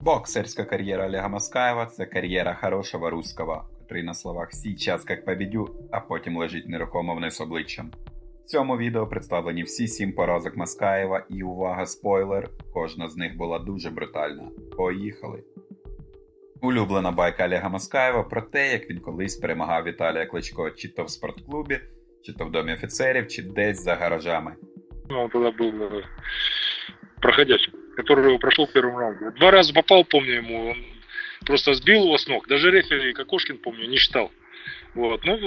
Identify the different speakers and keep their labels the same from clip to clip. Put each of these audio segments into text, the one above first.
Speaker 1: Боксерська кар'єра Олега Маскаєва це кар'єра хорошого русского, котрий на словах «сейчас как победю, а потім лежить нерухомо вниз обличчям. В цьому відео представлені всі сім поразок Маскаєва і увага, спойлер, кожна з них була дуже брутальна. Поїхали! Улюблена байка Олега Маскаєва про те, як він колись перемагав Віталія Кличко чи то в спортклубі, чи то в домі офіцерів, чи десь за гаражами.
Speaker 2: Ну, Он тогда был э, проходящим, который прошел в первом раунде. Два раза попал, помню ему, он просто сбил его с ног. Даже рефери Кокошкин, помню, не считал. Вот. Ну,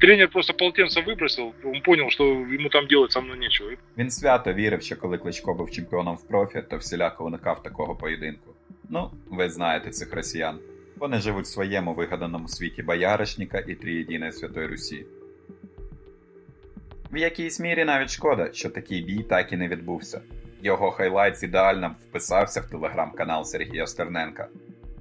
Speaker 2: тренер просто полотенце выбросил, он понял, что ему там делать со мной нечего.
Speaker 1: Він свято вірив, що коли Кличко був чемпіоном в профі, то всіляко уникав такого поєдинку. Ну, ви знаєте цих росіян. Вони живуть в своєму вигаданому світі бояришника і трієдиної Святої Русі. В якійсь мірі навіть шкода, що такий бій так і не відбувся. Його хайлайтс ідеально вписався в телеграм-канал Сергія Стерненка.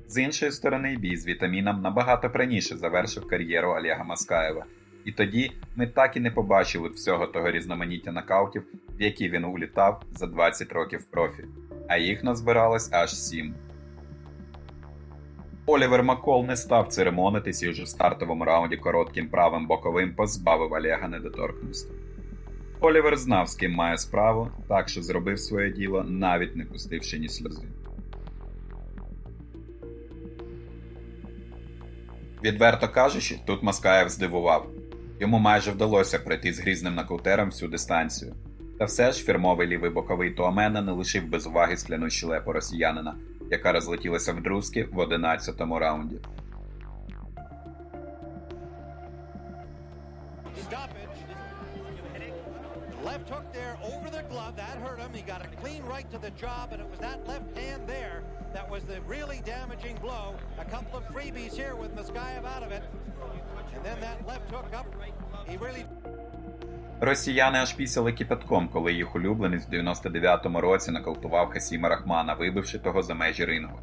Speaker 1: З іншої сторони, бій з вітаміном набагато раніше завершив кар'єру Олега Маскаєва. І тоді ми так і не побачили всього того різноманіття нокаутів, в які він улітав за 20 років профі, а їх назбиралось аж 7. Олівер Макол не став церемонитись і вже в стартовому раунді коротким правим боковим позбавив Олега недоторкності. Олівер знав, з ким має справу, так що зробив своє діло, навіть не пустивши ні сльози. Відверто кажучи, тут Маскаєв здивував. Йому майже вдалося пройти з грізним нокаутером всю дистанцію. Та все ж фірмовий лівий боковий Туамена не лишив без уваги скляну щелепу росіянина, яка розлетілася в друзки в 11-му раунді.
Speaker 3: Stoppage. Left hook there over the glove. That hurt him. He got a clean right to the job, and it was that left hand there that was the really damaging blow. A couple of freebies here with Muskayev out of it. And then that left hook up. He really
Speaker 1: Росіяни аж пісяли кипятком, коли їх улюбленець в 99-му році нокаутував Хасіма Рахмана, вибивши того за межі рингу.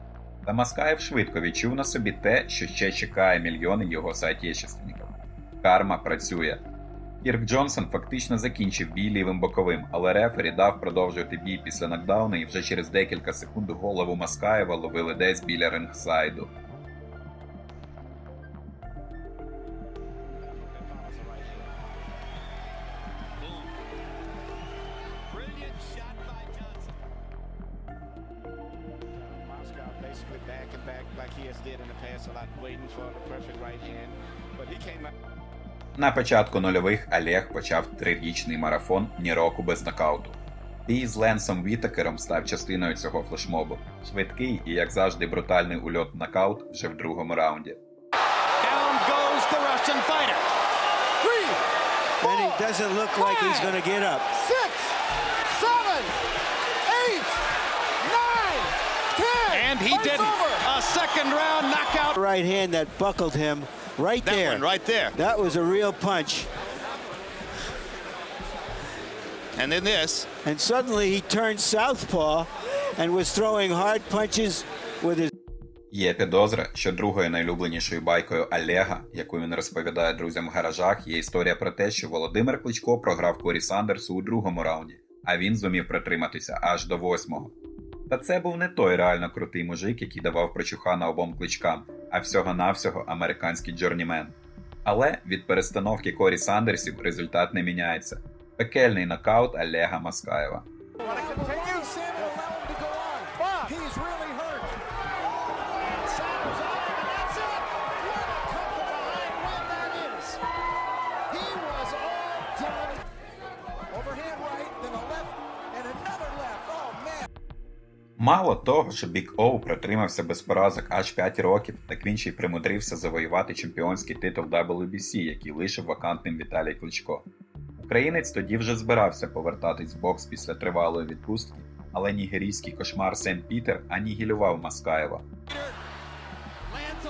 Speaker 1: Та Маскаєв швидко відчув на собі те, що ще чекає мільйони його соотечественників. Карма працює. Кірк Джонсон фактично закінчив бій лівим боковим, але рефері дав продовжувати бій після нокдауну і вже через декілька секунд голову Маскаєва ловили десь біля рингсайду.
Speaker 4: back and back like he has did in the past a lot, waiting for the perfect right hand. But he came out.
Speaker 1: На початку нульових Олег почав трирічний марафон ні року без нокауту. Бій з Ленсом Вітакером став частиною цього флешмобу. Швидкий і, як завжди, брутальний ульот нокаут вже в другому раунді.
Speaker 5: And he
Speaker 6: didn't. A second round knockout.
Speaker 5: Right hand that buckled him right
Speaker 6: That
Speaker 5: there.
Speaker 6: one right there.
Speaker 5: That was a real punch.
Speaker 6: And then this.
Speaker 5: And suddenly he turned southpaw and was throwing hard punches with his
Speaker 1: Є підозра, що другою найулюбленішою байкою Олега, яку він розповідає друзям в гаражах, є історія про те, що Володимир Кличко програв Корі Сандерсу у другому раунді, а він зумів притриматися аж до восьмого. Та це був не той реально крутий мужик, який давав прочухана обом кличкам, а всього-навсього американський джорнімен. Але від перестановки Корі Сандерсів результат не міняється. Пекельний нокаут Олега Маскаєва. Мало того, що Бік Оу протримався без поразок аж 5 років, так він ще й примудрився завоювати чемпіонський титул WBC, який лишив вакантним Віталій Кличко. Українець тоді вже збирався повертатись в бокс після тривалої відпустки, але нігерійський кошмар Сен Пітер анігілював Маскаєва.
Speaker 3: Lands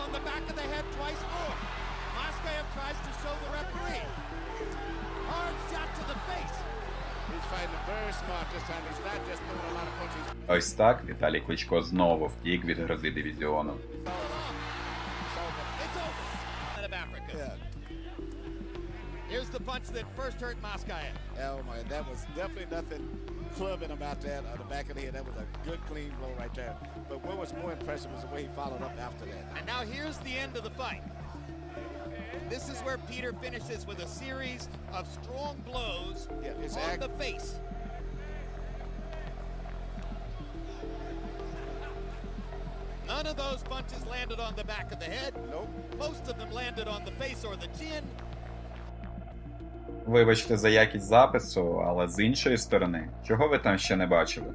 Speaker 1: Ось так Віталій Кличко знову втік від грози дивізіону.
Speaker 3: It's over. Out of Africa.
Speaker 6: Here's the punch that first hurt Moskaya.
Speaker 4: Oh my, that was definitely nothing clubbing him out there on the back of the head. That was a good clean blow right there. But what was more impressive was the way he followed up after that.
Speaker 6: And now here's the end of the fight. This is where Peter finishes with a series of strong blows
Speaker 4: Yeah,
Speaker 6: on
Speaker 4: act-
Speaker 6: the face. None of those punches landed on the back of the head.
Speaker 4: Nope.
Speaker 6: Most of them landed on the face or the chin.
Speaker 1: Вибачте за якість запису, але з іншої сторони, чого ви там ще не бачили?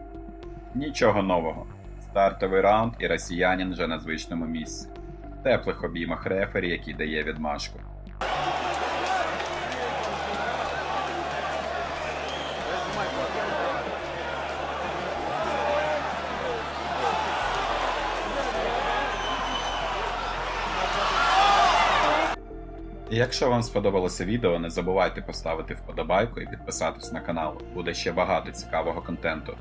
Speaker 1: Нічого нового. Стартовий раунд і росіянин вже на звичному місці. Теплих обіймах рефері, який дає відмашку. Якщо вам сподобалося відео, не забувайте поставити вподобайку і підписатись на канал. Буде ще багато цікавого контенту.